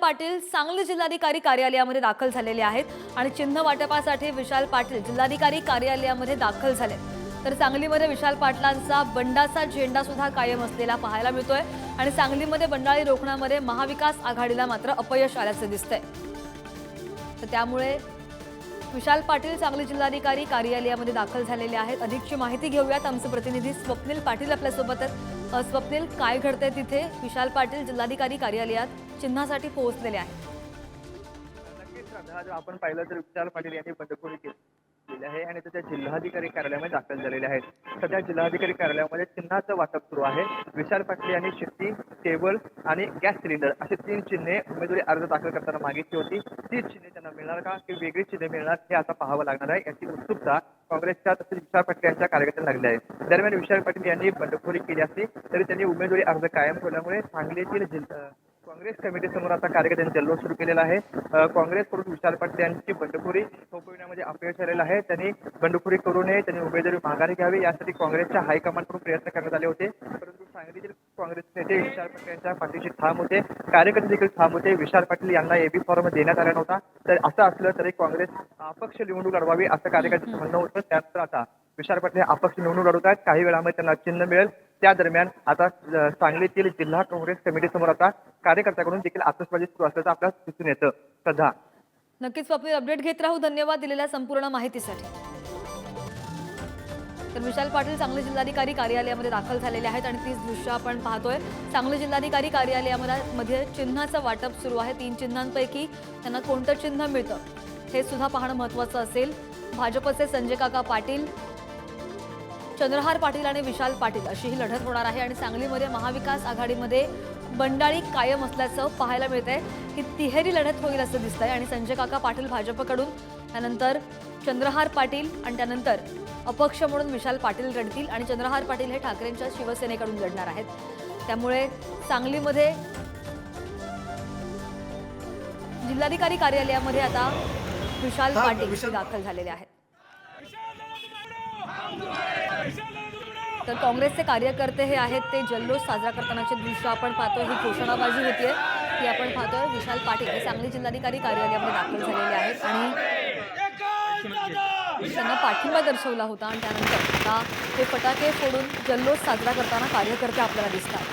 पाटील सांगली जिल्हाधिकारी कार्यालयामध्ये दाखल झालेले आहेत आणि चिन्ह वाटपासाठी विशाल पाटील जिल्हाधिकारी कार्यालयामध्ये दाखल झाले. तर सांगलीमध्ये विशाल पाटलांचा बंडाचा झेंडा सुद्धा कायम असलेला पाहायला मिळतोय आणि सांगलीमध्ये बंडाळी रोखण्यामध्ये महाविकास आघाडीला मात्र अपयश आल्याचं दिसतंय. तर त्यामुळे विशाल पाटील सांगली जिल्हाधिकारी कार्यालयामध्ये दाखल झालेले आहेत. अधिकची माहिती घेऊयात. आमचे प्रतिनिधी स्वप्नील पाटील आपल्यासोबत आहेत स्वप्नील काय घडतंय तिथे? विशाल पाटील जिल्हाधिकारी कार्यालयात चिन्हासाठी पोहोचलेले आहेत. जर आपण पाहिलं तर विशाल पाटील यांनी बंडखोरी केली आहे आणि त्याच्या जिल्हाधिकारी कार्यालयामध्ये दाखल झालेले आहेत. सध्या जिल्हाधिकारी कार्यालयामध्ये चिन्हाचं वाटप सुरू आहे. विशाल पाटील यांनी शेती टेबल आणि गॅस सिलेंडर असे तीन चिन्हे उमेदवारी अर्ज दाखल करताना मागितली होती. ती चिन्हे त्यांना मिळणार का? की वेगळी चिन्हे मिळणार हे आता पाहावं लागणार आहे. याची उत्सुकता काँग्रेसच्या तसेच विशाल पाटील यांच्या कार्यकर्त्या लागल्या आहेत. दरम्यान विशाल पाटील यांनी बंडखोरी केली असली तरी त्यांनी उमेदवारी अर्ज कायम ठेवल्यामुळे सांगलीतील जिल्हा काँग्रेस कमिटी समोर आता कार्यकर्त्यांनी जल्लोष सुरू केलेला आहे. काँग्रेसकडून विशाल पाटील यांची बंडखोरी सोपविण्यामध्ये अपयश आलेलं आहे. त्यांनी बंडखोरी करू नये त्यांनी उमेदवारी माघारी घ्यावी यासाठी काँग्रेसच्या हायकमांडकडून प्रयत्न करण्यात आले होते. परंतु सांगलीतील काँग्रेस नेते विशाल पाटील यांच्या पाठीशी ठाम होते. कार्यकर्ते देखील ठाम होते. विशाल पाटील यांना एबी फॉर्म देण्यात आला नव्हता. तर असं असलं तरी काँग्रेस अपक्ष निवडणूक लढवावी असं कार्यकर्त्यांचं म्हणणं होतं. त्यानंतर आता विशाल पाटील अपक्ष निवडणूक लढवत आहेत काही वेळामध्ये त्यांना चिन्ह मिळेल. त्या दरम्यान आता सांगलीतील जिल्हा काँग्रेस समिती समोर आता कार्यकर्त्याकडून देखील आतषबाजी सुरू असल्याचं आपल्याला दिसून येतं. सध्या नक्कीच स्वप्नील अपडेट घेत राहू. धन्यवाद दिलेल्या संपूर्ण माहितीसाठी. तर विशाल पाटील सांगली जिल्हाधिकारी कार्यालयामध्ये दाखल झालेले आहेत आणि तीच दृश्य आपण पाहतोय. सांगली जिल्हाधिकारी कार्यालयामध्ये चिन्हाचं वाटप सुरू आहे. तीन चिन्हांपैकी त्यांना कोणतं चिन्ह मिळतं हे सुद्धा पाहणं महत्त्वाचं असेल. भाजपचे संजय काका पाटील चंद्रहार पाटील आणि विशाल पाटील अशी ही लढत होणार आहे आणि सांगलीमध्ये महाविकास आघाडीमध्ये बंडाळी कायम असल्याचं पाहायला मिळतंय. ही तिहेरी लढत होईल असं दिसतंय आणि संजय काका पाटील भाजपकडून त्यानंतर चंद्रहार पाटील आणि त्यानंतर अपक्ष म्हणून विशाल पाटील लढतील आणि चंद्रहार पाटील हे ठाकरेंच्या शिवसेनेकडून लढणार आहेत. त्यामुळे सांगलीमध्ये जिल्हाधिकारी कार्यालयामध्ये आता विशाल पाटील हे दाखल झालेले आहेत. तर काँग्रेसचे कार्यकर्ते हे आहेत ते जल्लोष साजरा करतानाचे दृश्य आपण पाहतो ही घोषणाबाजी होती आहे ती आपण पाहतोय. विशाल पाटील हे सांगली जिल्हाधिकारी कार्यालयामध्ये दाखल झालेले आहेत आणि त्यांना पाठिंबा दर्शवला होता आणि त्यानंतर आता हे फटाके फोडून जल्लोष साजरा करताना कार्यकर्ते आपल्याला दिसतात.